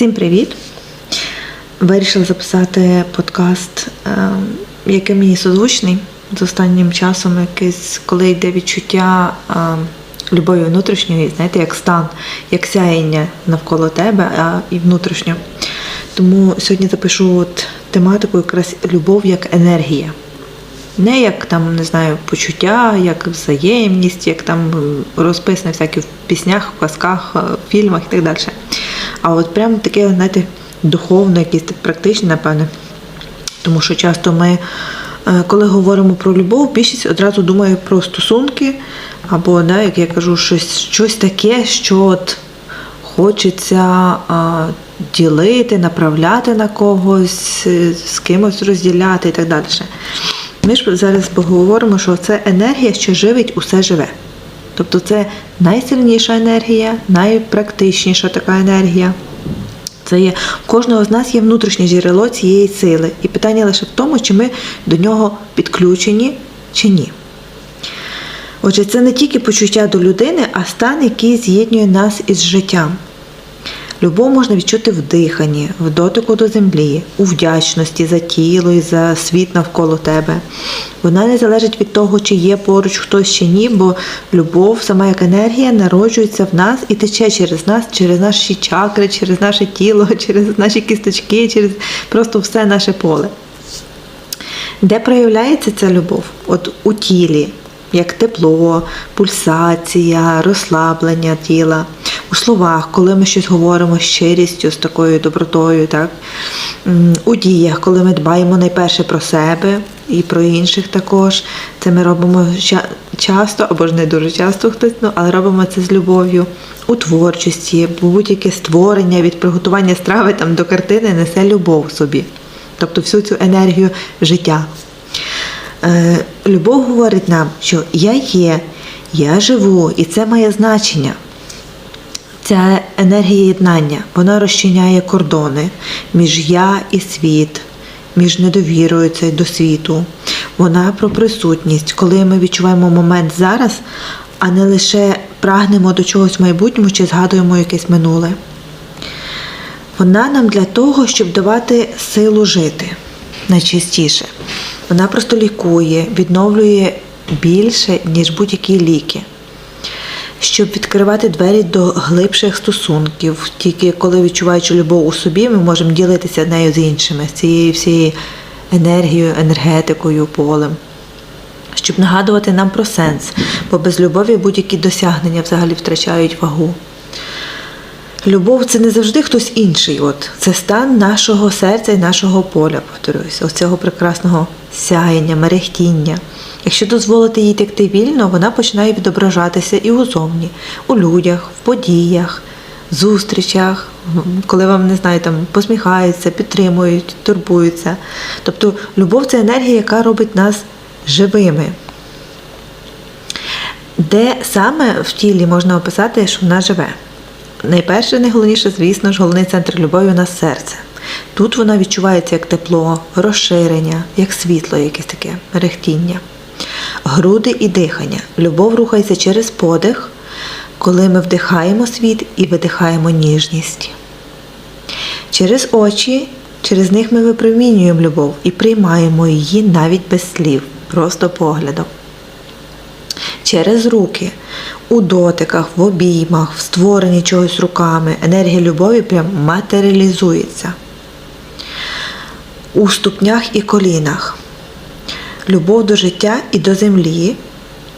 Всім привіт! Вирішила записати подкаст, е, який мені созвучний з останнім часом, якийсь, коли йде відчуття е, любові внутрішньої, знаєте, як стан, як сяєння навколо тебе, а і внутрішньо. Тому сьогодні запишу от тематику якраз любов як енергія. Не як там, не знаю, почуття, як взаємність, як там розписано всякі в піснях, в казках, в фільмах і так далі. А от прямо таке, знаєте, духовне, якесь практичне, напевне. Тому що часто ми, е, коли говоримо про любов, більшість одразу думає про стосунки, або, да, як я кажу, щось, щось таке, що от хочеться а, ділити, направляти на когось, е, з кимось розділяти і так далі. Ми ж зараз поговоримо, що це енергія, що живить усе живе. Тобто це найсильніша енергія, найпрактичніша така енергія. Це є кожного з нас є внутрішнє джерело цієї сили. І питання лише в тому, чи ми до нього підключені чи ні. Отже, це не тільки почуття до людини, а стан, який з'єднує нас із життям. Любов можна відчути в диханні, в дотику до землі, у вдячності за тіло і за світ навколо тебе. Вона не залежить від того, чи є поруч хтось чи ні, бо любов, сама як енергія, народжується в нас і тече через нас, через наші чакри, через наше тіло, через наші кісточки, через просто все наше поле. Де проявляється ця любов? От у тілі, як тепло, пульсація, розслаблення тіла, у словах, коли ми щось говоримо з щирістю, з такою добротою, так? У діях, коли ми дбаємо найперше про себе і про інших також. Це ми робимо часто, або ж не дуже часто хтось, ну, але робимо це з любов'ю. У творчості, будь-яке створення від приготування страви там, до картини несе любов собі. Тобто всю цю енергію життя. Е, любов говорить нам, що я є, я живу, і це має значення. Ця енергія єднання, вона розчиняє кордони між я і світ, між недовірою цей до світу. Вона про присутність, коли ми відчуваємо момент зараз, а не лише прагнемо до чогось в майбутньому чи згадуємо якесь минуле. Вона нам для того, щоб давати силу жити найчастіше. Вона просто лікує, відновлює більше, ніж будь-які ліки. Щоб відкривати двері до глибших стосунків, тільки коли відчуваючи любов у собі, ми можемо ділитися нею з іншими, з цією всією енергією, енергетикою, полем. Щоб нагадувати нам про сенс, бо без любові будь-які досягнення взагалі втрачають вагу. Любов це не завжди хтось інший. От це стан нашого серця і нашого поля, повторююся, ось цього прекрасного сяєння, мерехтіння. Якщо дозволити їй текти вільно, вона починає відображатися і узовні, у людях, в подіях, зустрічах, коли вам не знаю, там посміхаються, підтримують, турбуються. Тобто любов це енергія, яка робить нас живими. Де саме в тілі можна описати, що вона живе? Найперше, найголовніше, звісно ж, головний центр любові у нас серце. Тут вона відчувається як тепло, розширення, як світло, якесь таке мерехтіння. Груди і дихання. Любов рухається через подих, коли ми вдихаємо світ і видихаємо ніжність. Через очі, через них ми випромінюємо любов і приймаємо її навіть без слів, просто поглядом. Через руки, у дотиках, в обіймах, в створенні чогось руками енергія любові прям матеріалізується. У ступнях і колінах. Любов до життя і до землі,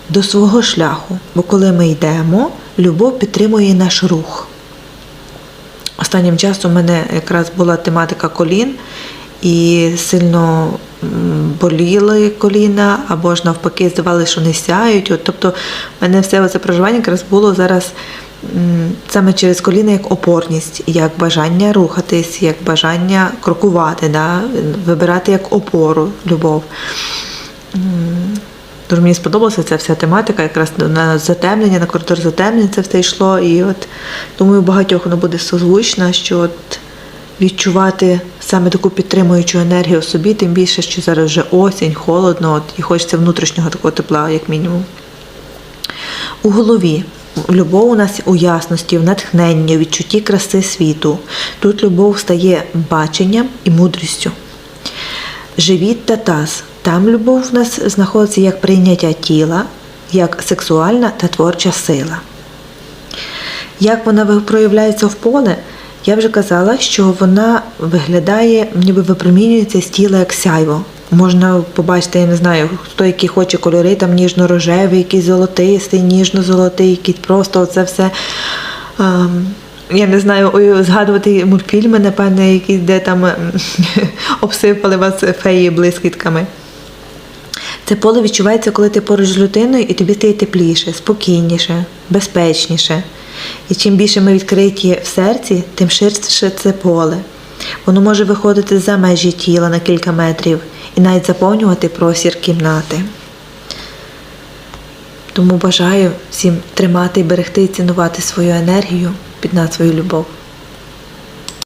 до свого шляху. Бо коли ми йдемо, любов підтримує наш рух. Останнім часом у мене якраз була тематика колін, і сильно боліли коліна, або ж навпаки здавалося, що не сяють. От, тобто в мене все це проживання якраз було зараз саме через коліна як опорність, як бажання рухатись, як бажання крокувати, да? вибирати як опору любов. Дуже мені сподобалася ця вся тематика, якраз на затемнення, на коридор затемнення це все йшло. І от думаю, багатьох воно буде созвучно, що от відчувати саме таку підтримуючу енергію в собі, тим більше, що зараз вже осінь, холодно, от, і хочеться внутрішнього такого тепла, як мінімум. У голові Любов у нас у ясності, в натхненні, у відчутті краси світу. Тут любов стає баченням і мудрістю. Живіт та таз. Там любов в нас знаходиться як прийняття тіла, як сексуальна та творча сила. Як вона проявляється в поле, я вже казала, що вона виглядає, ніби випромінюється з тіла як сяйво. Можна побачити, я не знаю, хто які хоче кольори, там ніжно-рожевий, якийсь золотистий, ніжно-золотий, якийсь просто це все. ем, я не знаю, згадувати мультфільми, напевне, які де там ем, обсипали вас феї блискітками. Це поле відчувається, коли ти поруч з людиною, і тобі стає тепліше, спокійніше, безпечніше. І чим більше ми відкриті в серці, тим ширше це поле. Воно може виходити за межі тіла на кілька метрів і навіть заповнювати простір кімнати. Тому бажаю всім тримати, і берегти і цінувати свою енергію під назвою любов.